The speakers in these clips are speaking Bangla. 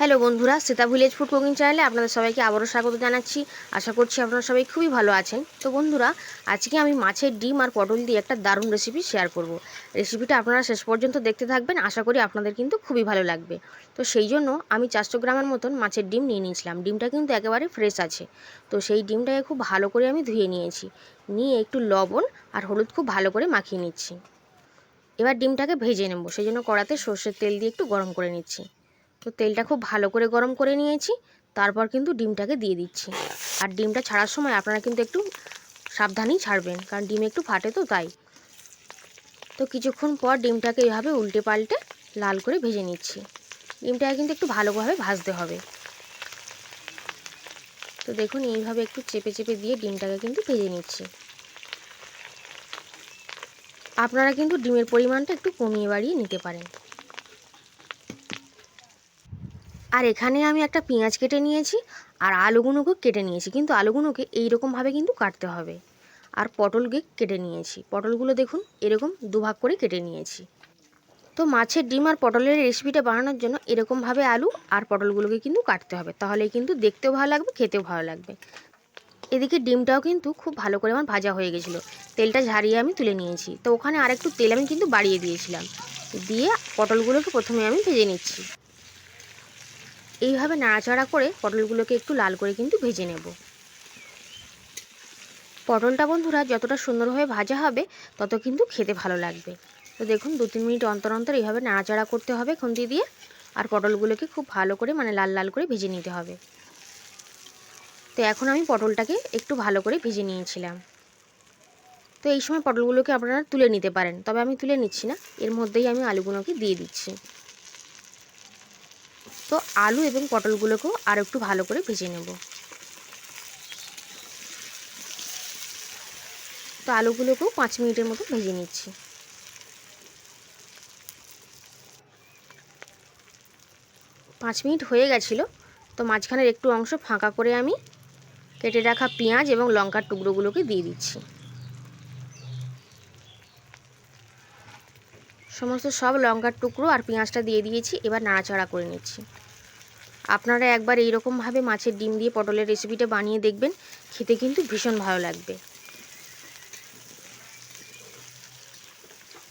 হ্যালো বন্ধুরা সীতা ভিলেজ ফুড কুকিং চ্যানেলে আপনাদের সবাইকে আবারও স্বাগত জানাচ্ছি। আশা করছি আপনারা সবাই খুবই ভালো আছেন। তো বন্ধুরা, আজকে আমি মাছের ডিম আর পটল দিয়ে একটা দারুণ রেসিপি শেয়ার করব। রেসিপিটা আপনারা শেষ পর্যন্ত দেখতে থাকবেন, আশা করি আপনাদের কিন্তু খুবই ভালো লাগবে। তো সেই জন্য আমি চারশো গ্রামের মতন মাছের ডিম নিয়ে নিয়েছিলাম। ডিমটা কিন্তু একেবারে ফ্রেশ আছে। তো সেই ডিমটাকে খুব ভালো করে আমি ধুয়ে নিয়েছি। নিয়ে একটু লবণ আর হলুদ খুব ভালো করে মাখিয়ে নিচ্ছি। এবার ডিমটাকে ভেজে নেব। সেই জন্য কড়াতে সর্ষের তেল দিয়ে একটু গরম করে নিচ্ছি। তো তেলটা খুব ভালো করে গরম করে নিয়েছি, তারপর কিন্তু ডিমটাকে দিয়ে দিচ্ছি। আর ডিমটা ছাড়ার সময় আপনারা কিন্তু একটু সাবধানেই ছাড়বেন, কারণ ডিম একটু ফাটে তো তাই। তো কিছুক্ষণ পর ডিমটাকে এইভাবে উল্টে পাল্টে লাল করে ভেজে নিচ্ছি। ডিমটাকে কিন্তু একটু ভালোভাবে ভাজতে হবে। তো দেখুন, এইভাবে একটু চেপে চেপে দিয়ে ডিমটাকে কিন্তু ভেজে নিচ্ছি। আপনারা কিন্তু ডিমের পরিমাণটা একটু কমিয়ে বাড়িয়ে নিতে পারেন। আর এখানে আমি একটা পেঁয়াজ কেটে নিয়েছি আর আলুগুলোকে কেটে নিয়েছি। কিন্তু আলুগুলোকে এইরকমভাবে কিন্তু কাটতে হবে। আর পটলকে কেটে নিয়েছি। পটলগুলো দেখুন, এরকম দুভাগ করে কেটে নিয়েছি। তো মাছের ডিম আর পটলের রেসিপিটা বানানোর জন্য এরকমভাবে আলু আর পটলগুলোকে কিন্তু কাটতে হবে। তাহলে কিন্তু দেখতেও ভালো লাগবে, খেতেও ভালো লাগবে। এদিকে ডিমটাও কিন্তু খুব ভালো করে আমার ভাজা হয়ে গেছিল। তেলটা ঝারিয়ে আমি তুলে নিয়েছি। তো ওখানে আরেকটু তেল আমি কিন্তু বাড়িয়ে দিয়েছিলাম। দিয়ে পটলগুলোকে প্রথমে আমি ভেজে নিচ্ছি। এইভাবে নাড়াচাড়া করে পটলগুলোকে একটু লাল করে কিন্তু ভেজে নেব। পটলটা বন্ধুরা যতটা সুন্দরভাবে ভাজা হবে, তত কিন্তু খেতে ভালো লাগবে। তো দেখুন, দু তিন মিনিট অন্তর অন্তর এইভাবে নাড়াচাড়া করতে হবে খুন্তি দিয়ে, আর পটলগুলোকে খুব ভালো করে মানে লাল লাল করে ভেজে নিতে হবে। তো এখন আমি পটলটাকে একটু ভালো করে ভেজে নিয়েছিলাম। তো এই সময় পটলগুলোকে আপনারা তুলে নিতে পারেন, তবে আমি তুলে নিচ্ছি না, এর মধ্যেই আমি আলুগুলোকে দিয়ে দিচ্ছি। তো আলু এবং পটলগুলোকেও আর একটু ভালো করে ভেজে নেব। তো আলুগুলোকেও পাঁচ মিনিটের মতো ভেজে নিচ্ছি। পাঁচ মিনিট হয়ে গেছিল, তো মাঝখানের একটু অংশ ফাঁকা করে আমি কেটে রাখা পেঁয়াজ এবং লঙ্কার টুকরোগুলোকে দিয়ে দিচ্ছি। সমস্ত সব লঙ্কার টুকরো আর পেঁয়াজটা দিয়ে দিয়েছি, এবার নাড়াচাড়া করে নিচ্ছি। আপনারা একবার এইরকমভাবে মাছের ডিম দিয়ে পটলের রেসিপিটা বানিয়ে দেখবেন, খেতে কিন্তু ভীষণ ভালো লাগবে।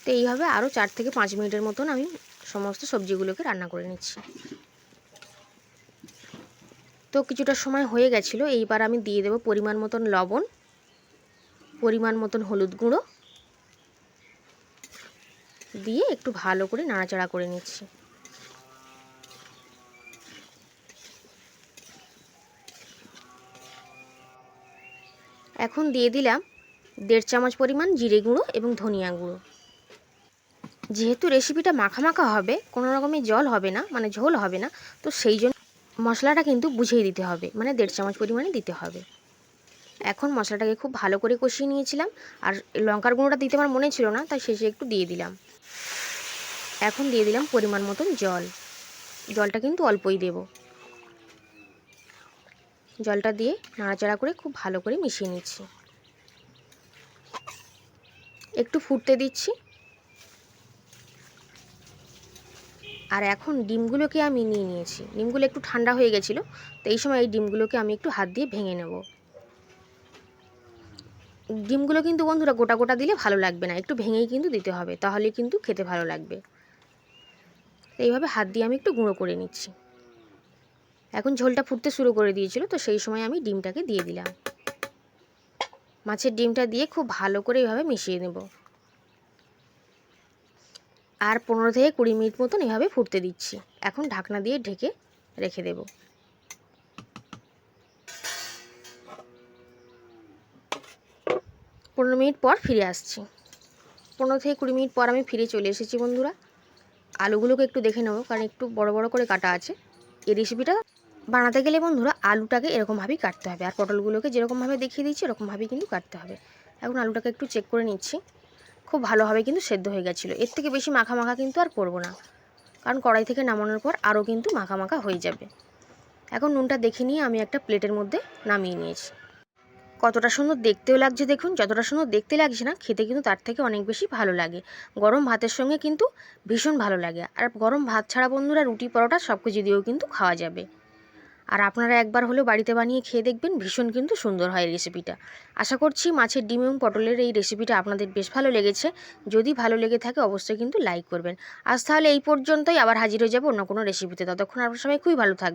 তো এইভাবে আরও চার থেকে পাঁচ মিনিটের মতন আমি সমস্ত সবজিগুলোকে রান্না করে নিচ্ছি। তো কিছুটা সময় হয়ে গেছিল, এইবার আমি দিয়ে দেবো পরিমাণ মতন লবণ, পরিমাণ মতন হলুদ গুঁড়ো দিয়ে একটু ভালো করে নাড়াচাড়া করে নিচ্ছি। এখন দিয়ে দিলাম দেড় চামচ পরিমাণ জিরে গুঁড়ো এবং ধনিয়া গুঁড়ো। যেহেতু রেসিপিটা মাখা মাখা হবে, কোনো রকমের জল হবে না মানে ঝোল হবে না, তো সেই জন্য মশলাটা কিন্তু বুঝিয়ে দিতে হবে মানে দেড় চামচ পরিমাণে দিতে হবে। এখন মশলাটাকে খুব ভালো করে কষিয়ে নিয়েছিলাম, আর লঙ্কার গুঁড়োটা দিতে আমার মনে ছিল না, তাই শেষে একটু দিয়ে দিলাম। এখন দিয়ে দিলাম পরিমাণ মতন জল। জলটা কিন্তু অল্পই দেব। জলটা দিয়ে নাড়াচাড়া করে খুব ভালো করে মিশিয়ে নিচ্ছি। একটু ফুটতে দিচ্ছি। আর এখন ডিমগুলোকে আমি নিয়ে নিয়েছি। ডিমগুলো একটু ঠান্ডা হয়ে গেছিল, তো এই সময় এই ডিমগুলোকে আমি একটু হাত দিয়ে ভেঙে নেব। ডিমগুলো কিন্তু বন্ধুরা গোটা গোটা দিলে ভালো লাগবে না। একটু ভেঙেই কিন্তু দিতে হবে, তাহলে কিন্তু খেতে ভালো লাগবে। এইভাবে হাত দিয়ে আমি একটু গুঁড়ো করে নিচ্ছি। এখন ঝোলটা ফুটতে শুরু করে দিয়েছিল, তো সেই সময় আমি ডিমটাকে দিয়ে দিলাম। মাছের ডিমটা দিয়ে খুব ভালো করে এইভাবে মিশিয়ে নেব। আর পনেরো থেকে কুড়ি মিনিট মতন এভাবে ফুটতে দিচ্ছি। এখন ঢাকনা দিয়ে ঢেকে রেখে দেব। পনেরো মিনিট পর ফিরে আসছি। পনেরো থেকে কুড়ি মিনিট পর আমি ফিরে চলে এসেছি বন্ধুরা। আলুগুলোকে একটু দেখে নেব, কারণ একটু বড় বড় করে কাটা আছে। এই রেসিপিটা বানাতে গেলে বন্ধুরা আলুটাকে এরকমভাবেই কাটতে হবে, আর পটলগুলোকে যেরকমভাবে দেখিয়ে দিচ্ছি এরকমভাবেই কিন্তু কাটতে হবে। এখন আলুটাকে একটু চেক করে নিচ্ছি, খুব ভালোভাবে কিন্তু সেদ্ধ হয়ে গেছিল। এর থেকে বেশি মাখা মাখা কিন্তু আর করব না, কারণ কড়াই থেকে নামানোর পর আরও কিন্তু মাখা মাখা হয়ে যাবে। এখন নুনটা দেখে নিয়ে আমি একটা প্লেটের মধ্যে নামিয়ে নিয়েছি। কতটা সুন্দর দেখতেও লাগছে দেখুন, যতটা সুন্দর দেখতে লাগছে না, খেতে কিন্তু তার থেকে অনেক বেশি ভালো লাগে। গরম ভাতের সঙ্গে কিন্তু ভীষণ ভালো লাগে। আর গরম ভাত ছাড়া বন্ধুরা রুটি পরোটা সব কিছু দিয়েও কিন্তু খাওয়া যাবে। আর আপনারা একবার হলেও বাড়িতে বানিয়ে খেয়ে দেখবেন, ভীষণ কিন্তু সুন্দর হয় রেসিপিটা আশা করছি মাছের ডিম এবং পটলের এই রেসিপিটা আপনাদের বেশ ভালো লেগেছে। যদি ভালো লেগে থাকে অবশ্যই কিন্তু লাইক করবেন। আজ তাহলে এই পর্যন্তই, আবার হাজির হয়ে যাব অন্য কোনো রেসিপিতে ততক্ষণ আপনারা সবাই খুবই ভালো থাকবেন।